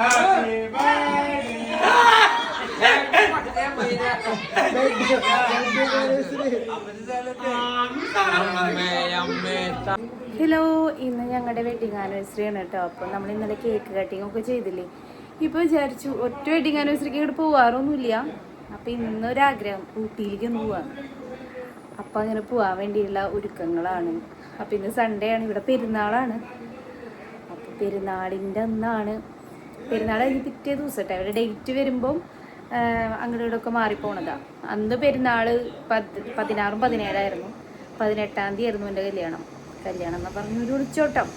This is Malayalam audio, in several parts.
ഹലോ ഇന്ന് ഞങ്ങളുടെ വെഡിങ് ആനിവേഴ്സറി ആണ് കേട്ടോ. അപ്പോൾ നമ്മൾ ഇന്നലെ കേക്ക് കട്ടിങ് ഒക്കെ ചെയ്തില്ലേ? ഇപ്പോൾ വിചാരിച്ചു ഒറ്റ വെഡിങ് ആനിവേഴ്സറിക്ക് ഇവിടെ പോവാറൊന്നുമില്ല. അപ്പൊ ഇന്നൊരാഗ്രഹം ഊട്ടിയിലേക്ക് ഒന്ന് പോവാ. അപ്പൊ അങ്ങനെ പോവാൻ വേണ്ടിയുള്ള ഒരുക്കങ്ങളാണ്. അപ്പൊ ഇന്ന് സൺഡേ ആണ് ഇവിടെ പെരുന്നാളാണ്. അപ്പോൾ പെരുന്നാളിന്റെ അന്നാണ് പെരുന്നാൾ കഴിഞ്ഞ് പിറ്റേ ദിവസം കേട്ടോ അവരുടെ ഡേറ്റ് വരുമ്പം അങ്ങോട്ട് ഇവിടെയൊക്കെ മാറിപ്പോണതാണ് അന്ന് പെരുന്നാൾ പത്ത് പതിനാറും പതിനേഴായിരുന്നു. പതിനെട്ടാം തീയതി ആയിരുന്നു എന്റെ കല്യാണം. കല്യാണം എന്ന് പറഞ്ഞൊരു ഒളിച്ചോട്ടം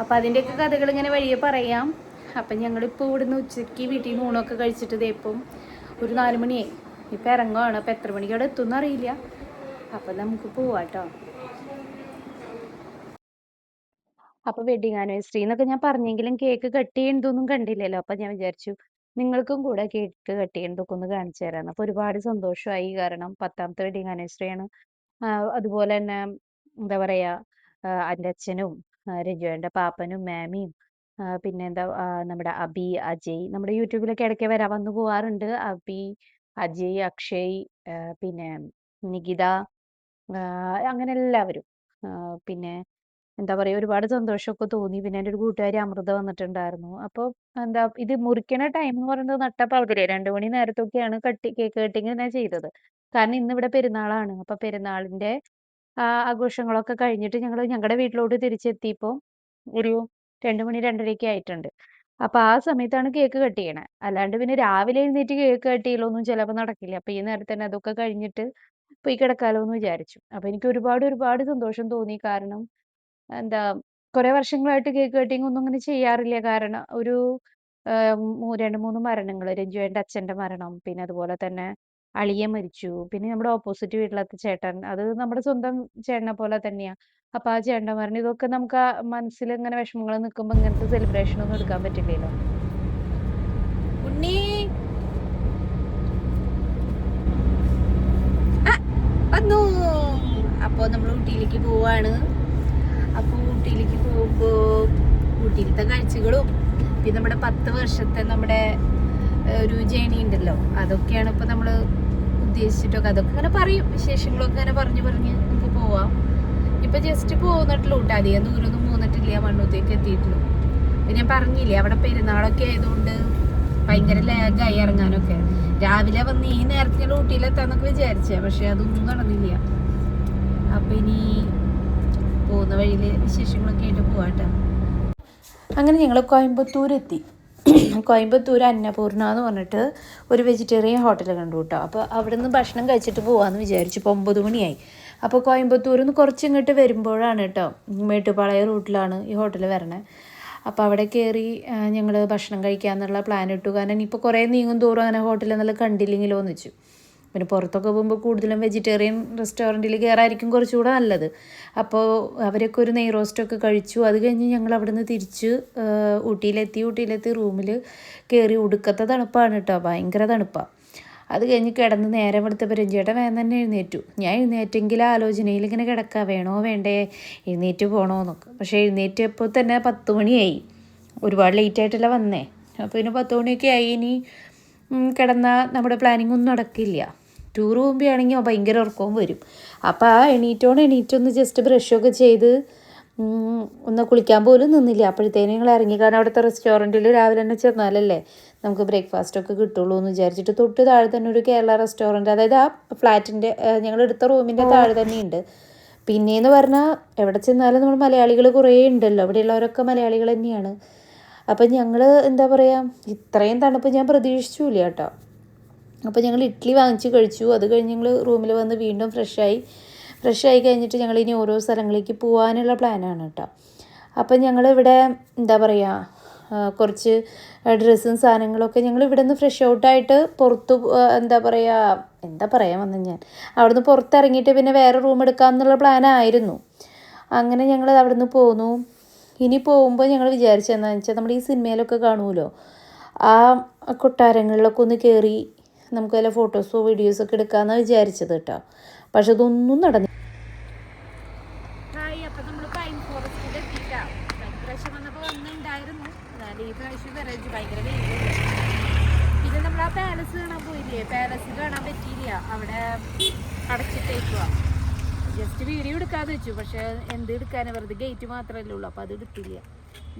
അപ്പം അതിന്റെയൊക്കെ കഥകൾ ഇങ്ങനെ വഴിയെ പറയാം. അപ്പം ഞങ്ങളിപ്പോൾ ഇവിടുന്ന് ഉച്ചയ്ക്ക് വീട്ടിൽ നിന്ന് ഊണൊക്കെ കഴിച്ചിട്ട് ഇതേപ്പം ഒരു നാല് മണിയായി. ഇപ്പം ഇറങ്ങുവാണ്. അപ്പം എത്ര മണിക്ക് അവിടെ എത്തുമെന്ന് അറിയില്ല. അപ്പം നമുക്ക് പോവാട്ടോ. അപ്പോൾ വെഡിങ് ആനിവേഴ്സറി എന്നൊക്കെ ഞാൻ പറഞ്ഞെങ്കിലും കേക്ക് കട്ട് ചെയ്യുന്നതൊന്നും കണ്ടില്ലല്ലോ. അപ്പൊ ഞാൻ വിചാരിച്ചു നിങ്ങൾക്കും കൂടെ കേക്ക് കട്ട് ചെയ്യുന്നതൊക്കെ ഒന്ന് കാണിച്ചു തരാന്ന്. അപ്പൊ ഒരുപാട് സന്തോഷമായി. കാരണം പത്താമത്തെ വെഡിങ് ആനിവേഴ്സറി ആണ്. അതുപോലെ തന്നെ എന്താ പറയാ ആ, എന്റെ അച്ഛനും ആ, രജുവേന്റെ പാപ്പനും മാമിയും പിന്നെ എന്താ നമ്മുടെ അബി അജയ് നമ്മുടെ യൂട്യൂബിലൊക്കെ ഇടയ്ക്ക് വരാ വന്നു പോവാറുണ്ട്. അബി അജയ് അക്ഷയ് പിന്നെ നികിത അങ്ങനെ എല്ലാവരും. പിന്നെ എന്താ പറയാ ഒരുപാട് സന്തോഷമൊക്കെ തോന്നി. പിന്നെ എന്റെ ഒരു കൂട്ടുകാരി അമൃത വന്നിട്ടുണ്ടായിരുന്നു. അപ്പൊ എന്താ ഇത് മുറിക്കണ ടൈം എന്ന് പറയുന്നത് നട്ടപ്പാതിരെ രണ്ടു മണി നേരത്തൊക്കെയാണ് കട്ടി കേക്ക് കട്ടിങ് ഞാൻ ചെയ്തത്. കാരണം ഇന്ന് ഇവിടെ പെരുന്നാളാണ്. അപ്പൊ പെരുന്നാളിന്റെ ആ ആഘോഷങ്ങളൊക്കെ കഴിഞ്ഞിട്ട് ഞങ്ങൾ ഞങ്ങളുടെ വീട്ടിലോട്ട് തിരിച്ചെത്തിയപ്പോ ഒരു രണ്ടു മണി രണ്ടരയൊക്കെ ആയിട്ടുണ്ട്. അപ്പൊ ആ സമയത്താണ് കേക്ക് കട്ട് ചെയ്യണേ. അല്ലാണ്ട് പിന്നെ രാവിലെ എഴുന്നേറ്റ് കേക്ക് കട്ട് ചെയ്യലൊന്നും ചിലപ്പോൾ നടക്കില്ല. അപ്പൊ ഈ നേരത്തെ തന്നെ അതൊക്കെ കഴിഞ്ഞിട്ട് പോയി കിടക്കാലോ എന്ന് വിചാരിച്ചു. അപ്പൊ എനിക്ക് ഒരുപാട് ഒരുപാട് സന്തോഷം തോന്നി. കാരണം എന്താ കുറെ വർഷങ്ങളായിട്ട് കേക്ക് കട്ടിങ് ഒന്നും അങ്ങനെ ചെയ്യാറില്ല. കാരണം ഒരു രണ്ട് മൂന്ന് മരണങ്ങൾ. രഞ്ജുവേന്റെ അച്ഛന്റെ മരണം. പിന്നെ അതുപോലെ തന്നെ അളിയൻ മരിച്ചു. പിന്നെ നമ്മുടെ ഓപ്പോസിറ്റ് വീട്ടിലത്തെ ചേട്ടൻ. അത് നമ്മുടെ സ്വന്തം ചേട്ടനെ പോലെ തന്നെയാ. അപ്പൊ ആ ചേട്ടന്റെ മരണം ഇതൊക്കെ നമുക്ക് ആ മനസ്സിൽ ഇങ്ങനെ വിഷമങ്ങൾ നിൽക്കുമ്പോൾ ഇങ്ങനത്തെ സെലിബ്രേഷൻ ഒന്നും എടുക്കാൻ പറ്റില്ലല്ലോ. ഉണ്ണി! ആ, അപ്പോ നമ്മൾ ഊട്ടിയിലേക്ക് പോവാണ്. അപ്പൊ ഊട്ടിയിലേക്ക് പോകുമ്പോ ഊട്ടിയിലത്തെ കാഴ്ചകളും പിന്നെ നമ്മുടെ പത്ത് വർഷത്തെ നമ്മുടെ ഒരു ജേണി ഉണ്ടല്ലോ. അതൊക്കെയാണ് ഇപ്പൊ നമ്മൾ ഉദ്ദേശിച്ചിട്ടൊക്കെ അതൊക്കെ ഇങ്ങനെ പറയും. വിശേഷങ്ങളൊക്കെ ഇങ്ങനെ പറഞ്ഞു പറഞ്ഞ് നമുക്ക് പോവാം. ഇപ്പൊ ജസ്റ്റ് പോകുന്നിട്ടുള്ളൂ കേട്ടോ അധികം ദൂരമൊന്നും പോകുന്നിട്ടില്ല മണ്ണൂത്തേക്ക് എത്തിയിട്ടുള്ളൂ. പിന്നെ ഞാൻ പറഞ്ഞില്ലേ അവിടെ പെരുന്നാളൊക്കെ ആയതുകൊണ്ട് ഭയങ്കര ലാഗായി ഇറങ്ങാനൊക്കെ. രാവിലെ വന്ന് ഈ നേരത്തെ ഊട്ടിയിലെത്താന്നൊക്കെ വിചാരിച്ചേ പക്ഷെ അതൊന്നും നടന്നില്ല. അപ്പൊ ഇനി വഴിയിൽ വിശേഷങ്ങളൊക്കെ ആയിട്ട് പോവാട്ടോ. അങ്ങനെ ഞങ്ങൾ കോയമ്പത്തൂർ എത്തി കോയമ്പത്തൂർ അന്നപൂർണ എന്ന് പറഞ്ഞിട്ട് ഒരു വെജിറ്റേറിയൻ ഹോട്ടൽ കണ്ടു കേട്ടോ അപ്പോൾ അവിടെ നിന്ന് ഭക്ഷണം കഴിച്ചിട്ട് പോകാമെന്ന് വിചാരിച്ചു. ഇപ്പോൾ ഒമ്പത് മണിയായി. അപ്പോൾ കോയമ്പത്തൂരിൽ നിന്ന് കുറച്ച് ഇങ്ങോട്ട് വരുമ്പോഴാണ് കേട്ടോ മേട്ടുപാളയ റൂട്ടിലാണ് ഈ ഹോട്ടൽ വരണേ. അപ്പോൾ അവിടെ കയറി ഞങ്ങൾ ഭക്ഷണം കഴിക്കാമെന്നുള്ള പ്ലാൻ ഇട്ടു. കാരണം ഇനിയിപ്പോൾ കുറേ നീങ്ങും തോറും അങ്ങനെ ഹോട്ടലിൽ നല്ല കണ്ടില്ലെങ്കിലോ എന്ന് വെച്ചു. പിന്നെ പുറത്തൊക്കെ പോകുമ്പോൾ കൂടുതലും വെജിറ്റേറിയൻ റെസ്റ്റോറന്റിൽ കയറായിരിക്കും കുറച്ചുകൂടെ നല്ലത്. അപ്പോൾ അവരൊക്കെ ഒരു നെയ് റോസ്റ്റൊക്കെ കഴിച്ചു. അത് കഴിഞ്ഞ് ഞങ്ങൾ അവിടുന്ന് തിരിച്ച് ഊട്ടിയിലെത്തി. ഊട്ടിയിലെത്തി റൂമിൽ കയറി ഉടുക്കത്തെ തണുപ്പാണ് കേട്ടോ. ഭയങ്കര തണുപ്പാണ് അത് കഴിഞ്ഞ് കിടന്ന് നേരം വെളുത്തപ്പോൾ രഞ്ജേട്ടൻ വേഗം തന്നെ എഴുന്നേറ്റു. ഞാൻ എഴുന്നേറ്റെങ്കിൽ ആലോചനയിൽ ഇങ്ങനെ കിടക്കാം. വേണോ വേണ്ടേ? എഴുന്നേറ്റ് പോകണോ എന്നൊക്കെ. പക്ഷേ എഴുന്നേറ്റപ്പോൾ തന്നെ പത്ത് മണിയായി. ഒരുപാട് ലേറ്റ് ആയിട്ടല്ല വന്നേ. അപ്പോൾ പിന്നെ പത്ത് മണിയൊക്കെ ആയി. ഇനി കിടന്ന നമ്മുടെ പ്ലാനിങ് ഒന്നും നടക്കില്ല. ടൂർ പോകുമ്പോഴാണെങ്കിൽ ഭയങ്കര ഉറക്കവും വരും. അപ്പോൾ ആ എണീറ്റോണ്ട് എണീറ്റൊന്ന് ജസ്റ്റ് ബ്രഷൊക്കെ ചെയ്ത് ഒന്ന് കുളിക്കാൻ പോലും നിന്നില്ല. അപ്പോഴത്തേനും ഞങ്ങൾ ഇറങ്ങി. കാരണം അവിടുത്തെ റെസ്റ്റോറന്റിൽ രാവിലെ തന്നെ ചെന്നാലല്ലേ നമുക്ക് ബ്രേക്ക്ഫാസ്റ്റ് ഒക്കെ കിട്ടുള്ളൂ എന്ന് വിചാരിച്ചിട്ട് തൊട്ട് താഴെ തന്നെ ഒരു കേരള റെസ്റ്റോറന്റ് അതായത് ആ ഫ്ലാറ്റിന്റെ ഞങ്ങൾ എടുത്ത റൂമിന്റെ താഴെ തന്നെയുണ്ട് പിന്നെയെന്ന് പറഞ്ഞാൽ എവിടെ ചെന്നാലും നമ്മൾ മലയാളികൾ കുറേ ഉണ്ടല്ലോ. അവിടെയുള്ളവരൊക്കെ മലയാളികൾ തന്നെയാണ്. അപ്പം ഞങ്ങൾ എന്താ പറയുക ഇത്രയും തണുപ്പ് ഞാൻ പ്രതീക്ഷിച്ചില്ല കേട്ടോ. അപ്പോൾ ഞങ്ങൾ ഇഡ്ഡലി വാങ്ങിച്ച് കഴിച്ചു. അത് കഴിഞ്ഞ് ഞങ്ങൾ റൂമിൽ വന്ന് വീണ്ടും ഫ്രഷായി ഫ്രഷായി കഴിഞ്ഞിട്ട് ഞങ്ങൾ ഇനി ഓരോ സ്ഥലങ്ങളിലേക്ക് പോകാനുള്ള പ്ലാനാണ് കേട്ടോ. അപ്പം ഞങ്ങളിവിടെ എന്താ പറയുക കുറച്ച് ഡ്രസ്സും സാധനങ്ങളൊക്കെ ഞങ്ങൾ ഇവിടെ നിന്ന് ഫ്രഷ് ഔട്ടായിട്ട് പുറത്ത് എന്താ പറയുക എന്താ പറയാൻ വന്നത് ഞാൻ? അവിടുന്ന് പുറത്തിറങ്ങിയിട്ട് പിന്നെ വേറെ റൂം എടുക്കാമെന്നുള്ള പ്ലാനായിരുന്നു അങ്ങനെ ഞങ്ങൾ അവിടുന്ന് പോന്നു. ഇനി പോകുമ്പോൾ ഞങ്ങൾ വിചാരിച്ചതെന്താണെന്ന് വെച്ചാൽ നമ്മൾ ഈ സിനിമയിലൊക്കെ കാണുമല്ലോ. ആ കൊട്ടാരങ്ങളിലൊക്കെ ഒന്ന് കയറി നമുക്ക് വല്ല ഫോട്ടോസോ വീഡിയോസൊക്കെ എടുക്കാമെന്നാണ് വിചാരിച്ചത് കേട്ടോ. പക്ഷെ അതൊന്നും നടന്നു പിന്നെ നമ്മൾ ആ പാലസ് കാണാൻ പോയില്ലേ? പാലസ് കാണാൻ പറ്റിയില്ല. അവിടെ അടച്ചിട്ടേക്കുക ജസ്റ്റ് വീഡിയോ എടുക്കാതെ വെച്ചു. പക്ഷെ എന്ത് എടുക്കാനാ? വെറുതെ ഗേറ്റ് മാത്രമല്ലേ ഉള്ളൂ. അപ്പോൾ അത് എടുത്തില്ല.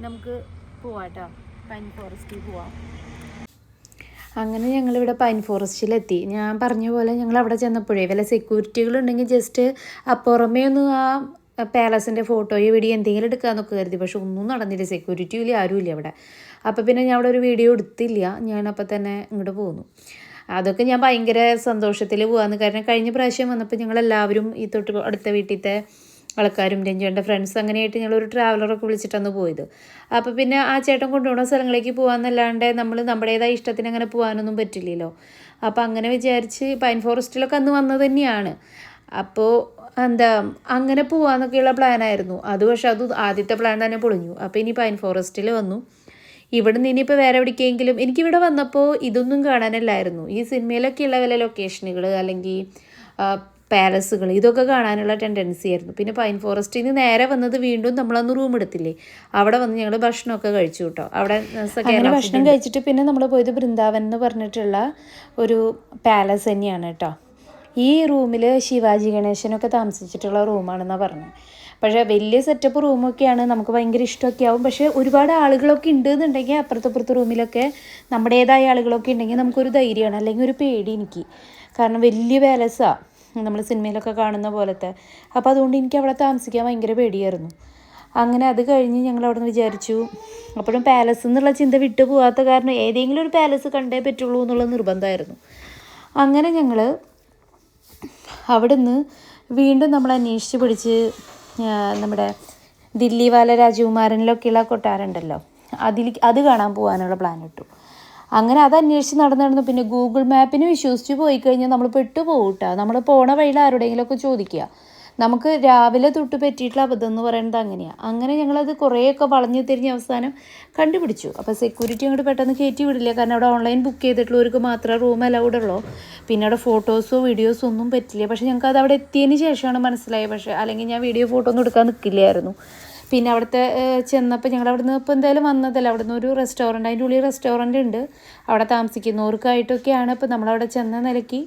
നമുക്ക് പോവാട്ടോ. പൈൻ ഫോറസ്റ്റിൽ പോവാം. അങ്ങനെ ഞങ്ങളിവിടെ പൈൻ ഫോറസ്റ്റിലെത്തി ഞാൻ പറഞ്ഞ പോലെ ഞങ്ങൾ അവിടെ ചെന്നപ്പോഴേ വല്ല സെക്യൂരിറ്റികളുണ്ടെങ്കിൽ ജസ്റ്റ് അപ്പുറമേ ഒന്ന് ആ പാലസിന്റെ ഫോട്ടോയോ വീഡിയോ എന്തെങ്കിലും എടുക്കാമെന്നൊക്കെ കരുതി. പക്ഷെ ഒന്നും നടന്നില്ല. സെക്യൂരിറ്റിയും ഇല്ല ആരും ഇല്ല അവിടെ അപ്പോൾ പിന്നെ ഞാൻ അവിടെ ഒരു വീഡിയോ എടുത്തില്ല. ഞാൻ അപ്പോൾ തന്നെ ഇങ്ങോട്ട് പോന്നു. അതൊക്കെ ഞാൻ ഭയങ്കര സന്തോഷത്തിൽ പോകാമെന്ന് കാരണം കഴിഞ്ഞ പ്രാവശ്യം വന്നപ്പോൾ ഞങ്ങളെല്ലാവരും ഈ തൊട്ട് അടുത്ത വീട്ടിലത്തെ ആൾക്കാരും രഞ്ജുവിന്റെ ഫ്രണ്ട്സ് അങ്ങനെയായിട്ട് ഞങ്ങളൊരു ട്രാവലറൊക്കെ വിളിച്ചിട്ടാണ് പോയത്. അപ്പോൾ പിന്നെ ആ ചേട്ടൻ കൊണ്ടുപോകുന്ന സ്ഥലങ്ങളിലേക്ക് പോകാമെന്നല്ലാണ്ട് നമ്മൾ നമ്മുടേതായ ഇഷ്ടത്തിന് അങ്ങനെ പോകാനൊന്നും പറ്റില്ലല്ലോ. അപ്പോൾ അങ്ങനെ വിചാരിച്ച് പൈൻ ഫോറസ്റ്റിലൊക്കെ അന്ന് വന്നത് തന്നെയാണ്. അപ്പോൾ എന്താ അങ്ങനെ പോകാമെന്നൊക്കെയുള്ള പ്ലാനായിരുന്നു അത് പക്ഷെ അത് ആദ്യത്തെ പ്ലാൻ തന്നെ പൊളിഞ്ഞു. അപ്പോൾ ഇനി പൈൻ ഫോറസ്റ്റിൽ വന്നു. ഇവിടെ നിന്ന് ഇനിയിപ്പോൾ വേറെ എവിടേക്കെങ്കിലും എനിക്കിവിടെ വന്നപ്പോൾ ഇതൊന്നും കാണാനല്ലായിരുന്നു. ഈ സിനിമയിലൊക്കെയുള്ള വല്ല ലൊക്കേഷനുകൾ അല്ലെങ്കിൽ പാലസുകൾ ഇതൊക്കെ കാണാനുള്ള ടെൻഡൻസി ആയിരുന്നു. പിന്നെ പൈൻ ഫോറസ്റ്റിൽ നിന്ന് നേരെ വന്നത് വീണ്ടും നമ്മളന്ന് റൂം എടുത്തില്ലേ? അവിടെ വന്ന് ഞങ്ങൾ ഭക്ഷണമൊക്കെ കഴിച്ചു കേട്ടോ. അവിടെ ഭക്ഷണം കഴിച്ചിട്ട് പിന്നെ നമ്മൾ പോയത് ബൃന്ദാവൻ എന്ന് പറഞ്ഞിട്ടുള്ള ഒരു പാലസ് തന്നെയാണ് കേട്ടോ. ഈ റൂമിൽ ശിവാജി ഗണേശനൊക്കെ താമസിച്ചിട്ടുള്ള റൂമാണെന്നാണ് പറഞ്ഞത് പക്ഷേ വലിയ സെറ്റപ്പ് റൂമൊക്കെയാണ് നമുക്ക് ഭയങ്കര ഇഷ്ടമൊക്കെ ആവും. പക്ഷേ ഒരുപാട് ആളുകളൊക്കെ ഉണ്ട് എന്നുണ്ടെങ്കിൽ അപ്പുറത്തപ്പുറത്ത് റൂമിലൊക്കെ നമ്മുടേതായ ആളുകളൊക്കെ ഉണ്ടെങ്കിൽ നമുക്കൊരു ധൈര്യമാണ്. അല്ലെങ്കിൽ ഒരു പേടി എനിക്ക്. കാരണം വലിയ പാലസാണ് നമ്മൾ സിനിമയിലൊക്കെ കാണുന്ന പോലത്തെ. അപ്പോൾ അതുകൊണ്ട് എനിക്ക് അവിടെ താമസിക്കാൻ ഭയങ്കര പേടിയായിരുന്നു. അങ്ങനെ അത് കഴിഞ്ഞ് ഞങ്ങൾ അവിടെ നിന്ന് വിചാരിച്ചു അപ്പോഴും പാലസ് എന്നുള്ള ചിന്ത വിട്ടു പോകാത്ത കാരണം ഏതെങ്കിലും ഒരു പാലസ് കണ്ടേ പറ്റുള്ളൂ എന്നുള്ള നിർബന്ധമായിരുന്നു. അങ്ങനെ ഞങ്ങൾ അവിടുന്ന് വീണ്ടും നമ്മൾ അന്വേഷിച്ച് പിടിച്ച് നമ്മുടെ ദില്ലി വാല രാജകുമാരനിലൊക്കെയുള്ള കൊട്ടാരമുണ്ടല്ലോ അതിൽ അത് കാണാൻ പോകാനുള്ള പ്ലാൻ ഇട്ടു. അങ്ങനെ അത് അന്വേഷിച്ച് നടന്ന് നടന്നു പിന്നെ ഗൂഗിൾ മാപ്പിന് വിശ്വസിച്ച് പോയി കഴിഞ്ഞാൽ നമ്മൾ പെട്ടു പോകൂട്ടാ നമ്മൾ പോണ വഴിയിൽ ആരുടെയെങ്കിലുമൊക്കെ ചോദിക്കുക. നമുക്ക് രാവിലെ തൊട്ട് പറ്റിയിട്ടുള്ള അബദ്ധം എന്ന് പറയുന്നത് അങ്ങനെയാണ് അങ്ങനെ ഞങ്ങളത് കുറേയൊക്കെ വളഞ്ഞു തിരിഞ്ഞ് അവസാനം കണ്ടുപിടിച്ചു. അപ്പോൾ സെക്യൂരിറ്റി അങ്ങോട്ട് പെട്ടെന്ന് കയറ്റി വിടില്ല. കാരണം അവിടെ ഓൺലൈൻ ബുക്ക് ചെയ്തിട്ടുള്ളവർക്ക് മാത്രമേ റൂം അലൗഡ് ഉള്ളൂ. പിന്നെ അവിടെ ഫോട്ടോസോ വീഡിയോസോ ഒന്നും പറ്റില്ല. പക്ഷേ ഞങ്ങൾക്ക് അത് അവിടെ എത്തിയതിന് ശേഷമാണ് മനസ്സിലായത്. പക്ഷേ അല്ലെങ്കിൽ ഞാൻ വീഡിയോ ഫോട്ടോ ഒന്നും എടുക്കാൻ നിൽക്കില്ലായിരുന്നു. പിന്നെ അവിടുത്തെ ചെന്നപ്പോൾ ഞങ്ങൾ അവിടുന്ന് ഇപ്പോൾ എന്തായാലും വന്നതല്ല. അവിടുന്ന് ഒരു റെസ്റ്റോറന്റ് അതിന്റെ ഉള്ളിൽ റെസ്റ്റോറന്റ് ഉണ്ട്. അവിടെ താമസിക്കുന്നവർക്കായിട്ടൊക്കെയാണ് ഇപ്പോൾ നമ്മളവിടെ ചെന്ന നിലയ്ക്ക്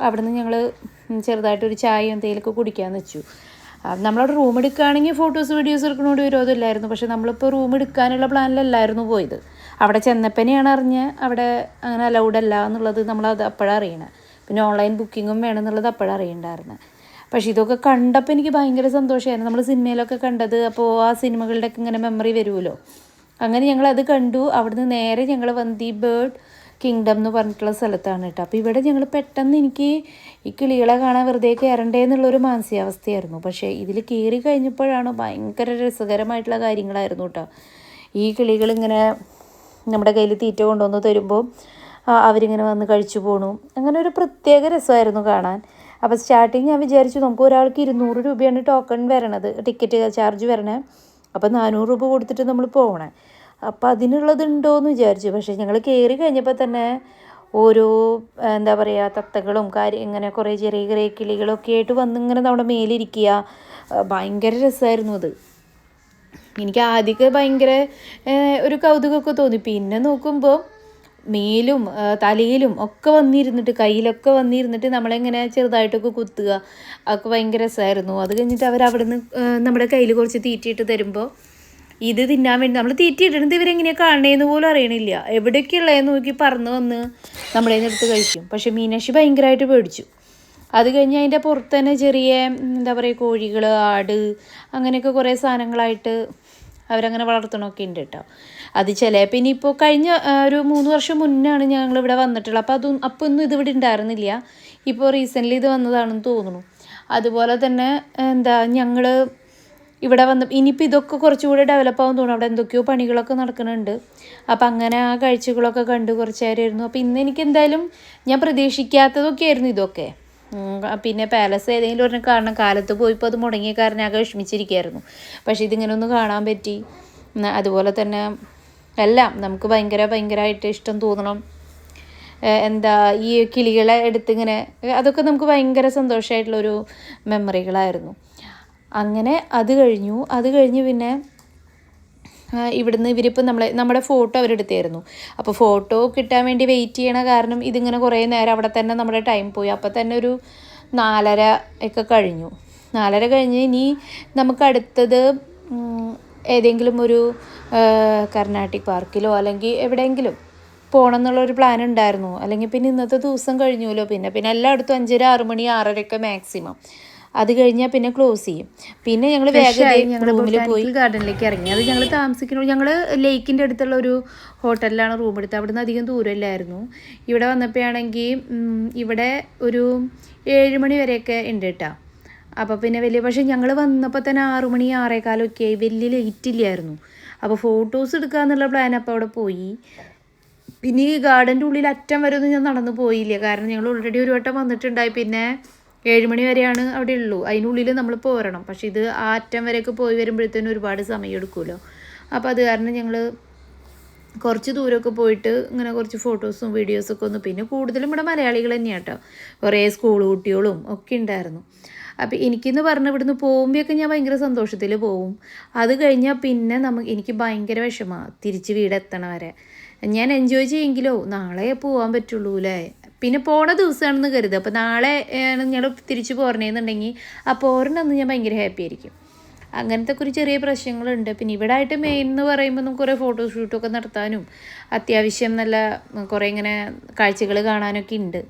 അവിടുന്ന് ഞങ്ങൾ ചെറുതായിട്ടൊരു ചായ എന്തെങ്കിലുമൊക്കെ കുടിക്കാമെന്ന് വെച്ചു. നമ്മളവിടെ റൂം എടുക്കുകയാണെങ്കിൽ ഫോട്ടോസ് വീഡിയോസ് എടുക്കണോണ്ട് വിരോധമില്ലായിരുന്നു. പക്ഷേ നമ്മളിപ്പോൾ റൂം എടുക്കാനുള്ള പ്ലാനിലല്ലായിരുന്നു പോയത്. അവിടെ ചെന്നപ്പനെയാണ് അറിഞ്ഞ് അവിടെ അങ്ങനെ അലൗഡ് അല്ല എന്നുള്ളത് നമ്മളത് അപ്പോഴാണ് അറിയണത് പിന്നെ ഓൺലൈൻ ബുക്കിങ്ങും വേണമെന്നുള്ളത് അപ്പോഴാണ് അറിയണ്ടായിരുന്നു പക്ഷേ ഇതൊക്കെ കണ്ടപ്പോൾ എനിക്ക് ഭയങ്കര സന്തോഷമായിരുന്നു നമ്മൾ സിനിമയിലൊക്കെ കണ്ടത് അപ്പോൾ ആ സിനിമകളുടെയൊക്കെ ഇങ്ങനെ മെമ്മറി വരുമല്ലോ അങ്ങനെ ഞങ്ങൾ അത് കണ്ടു. അവിടുന്ന് നേരെ ഞങ്ങൾ വന്തി ബേർഡ് കിങ്ഡം എന്ന് പറഞ്ഞിട്ടുള്ള സ്ഥലത്താണ് കേട്ടോ. അപ്പോൾ ഇവിടെ ഞങ്ങൾ പെട്ടെന്ന് എനിക്ക് ഈ കിളികളെ കാണാൻ വെറുതെ കയറണ്ടേ എന്നുള്ളൊരു മാനസികാവസ്ഥയായിരുന്നു. പക്ഷേ ഇതിൽ കയറി കഴിഞ്ഞപ്പോഴാണ് ഭയങ്കര രസകരമായിട്ടുള്ള കാര്യങ്ങളായിരുന്നു കേട്ടോ. ഈ കിളികൾ ഇങ്ങനെ നമ്മുടെ കയ്യിൽ തീറ്റ കൊണ്ടുവന്ന് തരുമ്പോൾ അവരിങ്ങനെ വന്ന് കഴിച്ചു പോണു. അങ്ങനെ ഒരു പ്രത്യേക രസമായിരുന്നു കാണാൻ. അപ്പോൾ സ്റ്റാർട്ടിങ് ഞാൻ വിചാരിച്ചു നമുക്ക് ഒരാൾക്ക് ഇരുന്നൂറ് രൂപയാണ് ടോക്കൺ വരണത് ടിക്കറ്റ് ചാർജ് വരണേ. അപ്പോൾ നാനൂറ് രൂപ കൊടുത്തിട്ട് നമ്മൾ പോകണേ അപ്പോൾ അതിനുള്ളതുണ്ടോ എന്ന് വിചാരിച്ചു. പക്ഷേ ഞങ്ങൾ കയറി കഴിഞ്ഞപ്പോൾ തന്നെ ഓരോ എന്താ പറയുക തത്തകളും കാര്യം ഇങ്ങനെ കുറേ ചെറിയ ചെറിയ കിളികളൊക്കെ ആയിട്ട് വന്നിങ്ങനെ നമ്മുടെ മേലിരിക്കുക ഭയങ്കര രസമായിരുന്നു അത്. എനിക്ക് ആദ്യമൊക്കെ ഭയങ്കര ഒരു കൗതുകമൊക്കെ തോന്നി. പിന്നെ നോക്കുമ്പോൾ മേലും തലയിലും ഒക്കെ വന്നിരുന്നിട്ട് കയ്യിലൊക്കെ വന്നിരുന്നിട്ട് നമ്മളെങ്ങനെ ചെറുതായിട്ടൊക്കെ കുത്തുക അതൊക്കെ ഭയങ്കര രസമായിരുന്നു. അത് കഴിഞ്ഞിട്ട് അവർ അവിടെ നിന്ന് നമ്മുടെ കയ്യിൽ കുറച്ച് തീറ്റിയിട്ട് തരുമ്പോൾ ഇത് തിന്നാൻ വേണ്ടി നമ്മൾ തീറ്റിയിട്ടിരുന്നത് ഇവരെങ്ങനെയാണ് കാണണേന്ന് പോലും അറിയണില്ല. എവിടെയൊക്കെയുള്ളതെന്ന് നോക്കി പറന്ന് വന്ന് നമ്മളെ എടുത്ത് കഴിക്കും. പക്ഷേ മീനാക്ഷി ഭയങ്കരമായിട്ട് പേടിച്ചു. അത് കഴിഞ്ഞ് അതിന്റെ പുറത്ത് തന്നെ ചെറിയ എന്താ പറയുക കോഴികൾ ആട് അങ്ങനെയൊക്കെ കുറേ സാധനങ്ങളായിട്ട് അവരങ്ങനെ വളർത്തണമൊക്കെ ഉണ്ട് കേട്ടോ അത് ചിലപ്പോൾ ഇനിയിപ്പോൾ കഴിഞ്ഞ ഒരു മൂന്ന് വർഷം മുന്നാണ് ഞങ്ങൾ ഇവിടെ വന്നിട്ടുള്ളത്. അപ്പോൾ അതും അപ്പോൾ ഒന്നും ഇതിവിടെ ഉണ്ടായിരുന്നില്ല ഇപ്പോൾ റീസെന്റ്ലി ഇത് വന്നതാണെന്ന് തോന്നുന്നു. അതുപോലെ തന്നെ എന്താ ഞങ്ങൾ ഇവിടെ വന്ന് ഇനിയിപ്പോൾ ഇതൊക്കെ കുറച്ചുകൂടെ ഡെവലപ്പ് ആവും തോന്നുന്നു. അവിടെ എന്തൊക്കെയോ പണികളൊക്കെ നടക്കുന്നുണ്ട് അപ്പം അങ്ങനെ ആ കാഴ്ചകളൊക്കെ കണ്ട് കുറച്ച് അപ്പോൾ ഇന്ന് എനിക്ക് എന്തായാലും ഞാൻ പ്രതീക്ഷിക്കാത്തതൊക്കെ ആയിരുന്നു ഇതൊക്കെ. പിന്നെ പാലസ് ഏതെങ്കിലും ഒരു കാരണം കാലത്ത് പോയിപ്പോൾ അത് മുടങ്ങിയ കാരണം ആകെ വിഷമിച്ചിരിക്കുകയായിരുന്നു. പക്ഷേ ഇതിങ്ങനെ ഒന്ന് കാണാൻ പറ്റി. അതുപോലെ തന്നെ എല്ലാം നമുക്ക് ഭയങ്കര ഭയങ്കരമായിട്ട് ഇഷ്ടം തോന്നണം. എന്താ ഈ കിളികളെ എടുത്തിങ്ങനെ അതൊക്കെ നമുക്ക് ഭയങ്കര സന്തോഷമായിട്ടുള്ളൊരു മെമ്മറികളായിരുന്നു അങ്ങനെ അത് കഴിഞ്ഞു. അത് കഴിഞ്ഞ് പിന്നെ ഇവിടുന്ന് ഇവരിപ്പം നമ്മളെ നമ്മുടെ ഫോട്ടോ അവരെടുത്തായിരുന്നു. അപ്പോൾ ഫോട്ടോ കിട്ടാൻ വേണ്ടി വെയിറ്റ് ചെയ്യണ കാരണം ഇതിങ്ങനെ കുറേ നേരം അവിടെ തന്നെ നമ്മുടെ ടൈം പോയി. അപ്പോൾ തന്നെ ഒരു നാലര ഒക്കെ കഴിഞ്ഞു. നാലര കഴിഞ്ഞ് ഇനി നമുക്ക് അടുത്തത് ഏതെങ്കിലും ഒരു കർണാട്ടിക് പാർക്കിലോ അല്ലെങ്കിൽ എവിടെയെങ്കിലും പോകണം എന്നുള്ളൊരു പ്ലാൻ ഉണ്ടായിരുന്നു. അല്ലെങ്കിൽ പിന്നെ ഇന്നത്തെ ദിവസം കഴിഞ്ഞുല്ലോ പിന്നെ പിന്നെ എല്ലായിടത്തും അഞ്ചര ആറ് മണി ആറരയൊക്കെ മാക്സിമം അത് കഴിഞ്ഞാൽ പിന്നെ ക്ലോസ് ചെയ്യും. പിന്നെ ഞങ്ങൾ വേഗം റൂമിൽ പോയി. ഗാർഡനിലേക്ക് ഇറങ്ങി. അത് ഞങ്ങൾ താമസിക്കുന്നു ഞങ്ങൾ ലേക്കിന്റെ അടുത്തുള്ള ഒരു ഹോട്ടലിലാണ് റൂം എടുത്തത്. അവിടുന്ന് അധികം ദൂരമില്ലായിരുന്നു. ഇവിടെ വന്നപ്പോഴാണെങ്കിൽ ഇവിടെ ഒരു ഏഴ് മണി വരെയൊക്കെ ഉണ്ട് കേട്ടോ. അപ്പോൾ പിന്നെ വലിയ പക്ഷേ ഞങ്ങൾ വന്നപ്പോൾ തന്നെ ആറു മണി ആറേകാലമൊക്കെ ആയി. വലിയ ലൈറ്റ് ഇല്ലായിരുന്നു. അപ്പോൾ ഫോട്ടോസ് എടുക്കുക എന്നുള്ള പ്ലാൻ അപ്പോൾ അവിടെ പോയി. പിന്നെ ഈ ഗാർഡന്റെ ഉള്ളിൽ അറ്റം വരെ ഒന്നും ഞാൻ നടന്നു പോയില്ല. കാരണം ഞങ്ങൾ ഓൾറെഡി ഒരു വട്ടം വന്നിട്ടുണ്ടായി. പിന്നെ ഏഴ് മണി വരെയാണ് അവിടെ ഉള്ളൂ. അതിനുള്ളിൽ നമ്മൾ പോരണം. പക്ഷെ ഇത് ആ അറ്റം വരെയൊക്കെ പോയി വരുമ്പോഴത്തേനും ഒരുപാട് സമയം എടുക്കുമല്ലോ. അപ്പോൾ അത് കാരണം ഞങ്ങൾ കുറച്ച് ദൂരമൊക്കെ പോയിട്ട് ഇങ്ങനെ കുറച്ച് ഫോട്ടോസും വീഡിയോസൊക്കെ ഒന്ന് പിന്നെ കൂടുതലും ഇവിടെ മലയാളികൾ തന്നെയാണ് കേട്ടോ. കുറേ സ്കൂൾ കുട്ടികളും ഒക്കെ ഉണ്ടായിരുന്നു. അപ്പോൾ എനിക്കെന്ന് പറഞ്ഞ ഇവിടുന്ന് പോകുമ്പോഴൊക്കെ ഞാൻ ഭയങ്കര സന്തോഷത്തിൽ പോവും അത് കഴിഞ്ഞാൽ പിന്നെ നമുക്ക് എനിക്ക് ഭയങ്കര വിഷമമാണ്. തിരിച്ച് വീടെത്തണ വരെ. ഞാൻ എൻജോയ് ചെയ്യെങ്കിലോ? നാളെ പോകാൻ പറ്റുള്ളൂ അല്ലേ? പിന്നെ പോണ ദിവസമാണെന്ന് കരുതുക. അപ്പോൾ നാളെ നിങ്ങൾ തിരിച്ചു പോരണേന്നുണ്ടെങ്കിൽ ആ പോരണന്ന് ഞാൻ ഭയങ്കര ഹാപ്പി ആയിരിക്കും. അങ്ങനത്തെ ഒരു ചെറിയ പ്രശ്നങ്ങളുണ്ട്. പിന്നെ ഇവിടെ ആയിട്ട് മെയിൻ എന്ന് പറയുമ്പോൾ നമുക്ക് കുറേ ഫോട്ടോഷൂട്ടൊക്കെ നടത്താനും അത്യാവശ്യം നല്ല കുറേ ഇങ്ങനെ കാഴ്ചകൾ കാണാനൊക്കെ ഉണ്ട്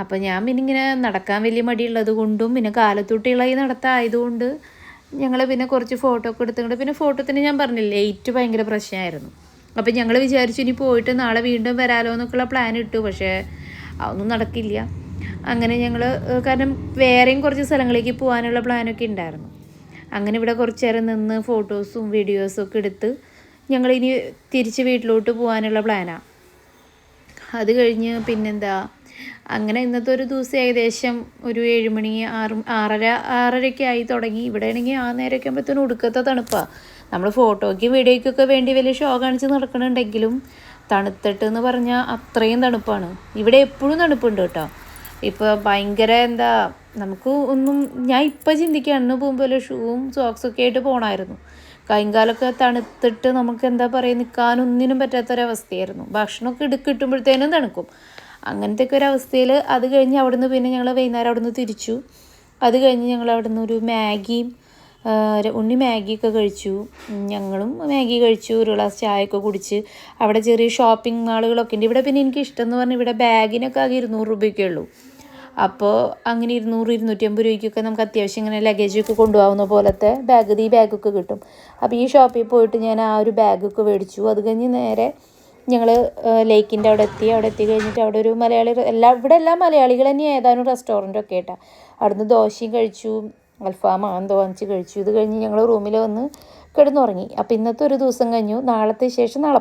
അപ്പോൾ ഞാൻ പിന്നെ ഇങ്ങനെ നടക്കാൻ വലിയ മടിയുള്ളത് കൊണ്ടും പിന്നെ കാലത്തൊട്ടികളായി നടത്തായതുകൊണ്ട് ഞങ്ങൾ പിന്നെ കുറച്ച് ഫോട്ടോ ഒക്കെ എടുത്തുകൊണ്ട് പിന്നെ ഫോട്ടോ തന്നെ ഞാൻ പറഞ്ഞില്ലേ ലേറ്റ് ഭയങ്കര പ്രശ്നമായിരുന്നു. അപ്പം ഞങ്ങൾ വിചാരിച്ചു ഇനി പോയിട്ട് നാളെ വീണ്ടും വരാലോ എന്നൊക്കെയുള്ള പ്ലാൻ ഇട്ടു. പക്ഷേ അതൊന്നും നടക്കില്ല. അങ്ങനെ ഞങ്ങൾ കാരണം വേറെയും കുറച്ച് സ്ഥലങ്ങളിലേക്ക് പോകാനുള്ള പ്ലാനൊക്കെ ഉണ്ടായിരുന്നു. അങ്ങനെ ഇവിടെ കുറച്ച് നേരം നിന്ന് ഫോട്ടോസും വീഡിയോസും ഒക്കെ എടുത്ത് ഞങ്ങളിനി തിരിച്ച് വീട്ടിലോട്ട് പോകാനുള്ള പ്ലാനാണ് അത് കഴിഞ്ഞ് പിന്നെന്താ അങ്ങനെ ഇന്നത്തെ ഒരു ദിവസം ഏകദേശം ഒരു ഏഴുമണി ആറ് ആറര ആറരയ്ക്ക് ആയി തുടങ്ങി. ഇവിടെ ആണെങ്കിൽ ആ നേരമൊക്കെ ആകുമ്പോഴത്തേനും ഒടുക്കത്തെ തണുപ്പാണ് നമ്മൾ ഫോട്ടോയ്ക്കും വീഡിയോയ്ക്കൊക്കെ വേണ്ടി വലിയ ഷോ കാണിച്ച് നടക്കണുണ്ടെങ്കിലും തണുത്തിട്ട് എന്ന് പറഞ്ഞാൽ അത്രയും തണുപ്പാണ്. ഇവിടെ എപ്പോഴും തണുപ്പുണ്ട് കേട്ടോ. ഇപ്പോൾ ഭയങ്കര എന്താ നമുക്ക് ഒന്നും ഞാൻ ഇപ്പം ചിന്തിക്കുക അന്ന് പോകുമ്പോൾ ഷൂവും സോക്സൊക്കെ ആയിട്ട് പോകണമായിരുന്നു കൈകാലൊക്കെ തണുത്തിട്ട് നമുക്ക് എന്താ പറയുക നിൽക്കാനൊന്നിനും പറ്റാത്തൊരവസ്ഥയായിരുന്നു. ഭക്ഷണമൊക്കെ ഇട കിട്ടുമ്പോഴത്തേനും തണുക്കും. അങ്ങനത്തെ ഒക്കെ ഒരു അവസ്ഥയിൽ അത് കഴിഞ്ഞ് അവിടുന്ന് പിന്നെ ഞങ്ങൾ വൈകുന്നേരം അവിടുന്ന് തിരിച്ചു. അത് കഴിഞ്ഞ് ഞങ്ങൾ അവിടുന്ന് ഒരു മാഗിയും ഉണ്ണി മാഗിയൊക്കെ കഴിച്ചു. ഞങ്ങളും മാഗി കഴിച്ചു ഒരു ഗ്ലാസ് ചായയൊക്കെ കുടിച്ച്. അവിടെ ചെറിയ ഷോപ്പിംഗ് മാളുകളൊക്കെ ഉണ്ട്. ഇവിടെ പിന്നെ എനിക്ക് ഇഷ്ടം എന്ന് പറഞ്ഞാൽ ഇവിടെ ബാഗിനൊക്കെ ആകെ ഇരുന്നൂറ് രൂപയൊക്കെ ഉള്ളൂ. അപ്പോൾ അങ്ങനെ ഇരുന്നൂറ് ഇരുന്നൂറ്റമ്പത് രൂപയ്ക്കൊക്കെ നമുക്ക് അത്യാവശ്യം ഇങ്ങനെ ലഗേജൊക്കെ കൊണ്ടുപോകുന്ന പോലത്തെ ബാഗ് ഈ ബാഗൊക്കെ കിട്ടും. അപ്പോൾ ഈ ഷോപ്പിൽ പോയിട്ട് ഞാൻ ആ ഒരു ബാഗൊക്കെ മേടിച്ചു. അത് കഴിഞ്ഞ് നേരെ ഞങ്ങൾ ലേക്കിന്റെ അവിടെ എത്തി. അവിടെ എത്തി കഴിഞ്ഞിട്ട് അവിടെ ഒരു മലയാളി എല്ലാ ഇവിടെ എല്ലാ മലയാളികൾ തന്നെ ഏതാനും റെസ്റ്റോറന്റ് ഒക്കെ ആയിട്ടാണ് അവിടുന്ന് ദോശയും കഴിച്ചു. അൽഫാമ ആന്തോ വാങ്ങിച്ച് കഴിച്ചു. ഇത് കഴിഞ്ഞ് ഞങ്ങൾ റൂമിൽ വന്ന് കിടന്നുറങ്ങി. അപ്പോൾ ഇന്നത്തെ ഒരു ദിവസം കഴിഞ്ഞു. നാളത്തെ ശേഷം നാളെ